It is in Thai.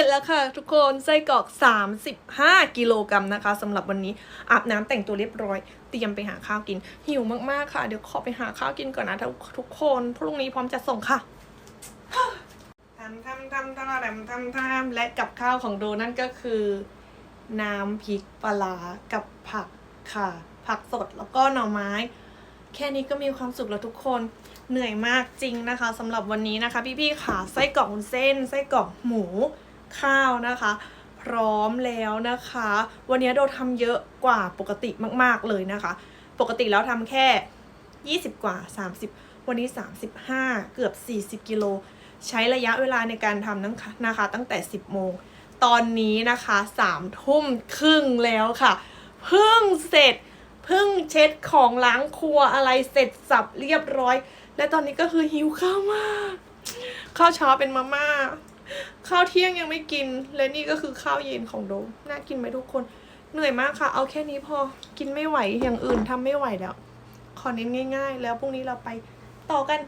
ร็จแล้วค่ะทุกคนไส้กรอก 35 กิโลกรัมนะคะสำหรับวันนี้อาบน้ำแต่งตัวเรียบร้อย เตรียมไปหาข้าวกิน หิวมากๆค่ะ เดี๋ยวขอไปหาข้าวกินก่อนนะทุกทุกคนพรุ่งนี้พร้อมจะส่งค่ะทำทำทำทำทำทำทำและกับข้าวของโดนั่นก็คือ น้ำพริกปลาร้ากับผักค่ะ ผักสดแล้วก็หน่อไม้ แค่นี้ก็มีความสุขแล้วทุกคนเหนื่อยมากจริงนะคะสำหรับวันนี้นะคะ พี่ๆค่ะไส้กรอกวุ้นเส้นไส้กรอกหมู ข้าวนะคะ พร้อมแล้วนะคะ วันนี้โดทำเยอะกว่าปกติมากๆเลยนะคะ ปกติแล้วทำแค่ 20 กว่า 30 วันนี้ 35 เกือบ 40 กิโล ใช้ระยะเวลาในการทำนะคะนะคะ ตั้งแต่ 10 โมง ตอนนี้นะคะ3ทุ่มครึ่งแล้วค่ะ เพิ่งเสร็จเพิ่งเช็ดของล้างครัวอะไรเสร็จสับเรียบร้อย และตอนนี้ก็คือหิวข้าวมาก ข้าวเช้าเป็นมาม่า ข้าวเที่ยงยังไม่กิน และนี่ก็คือข้าวเย็นของโดมน่ากินไหมทุกคน เหนื่อยมากค่ะ เอาแค่นี้พอกินไม่ไหวอย่างอื่นทำไม่ไหวแล้ว ขอเน้นง่าย ๆ แล้วพรุ่งนี้เราไปต่อกัน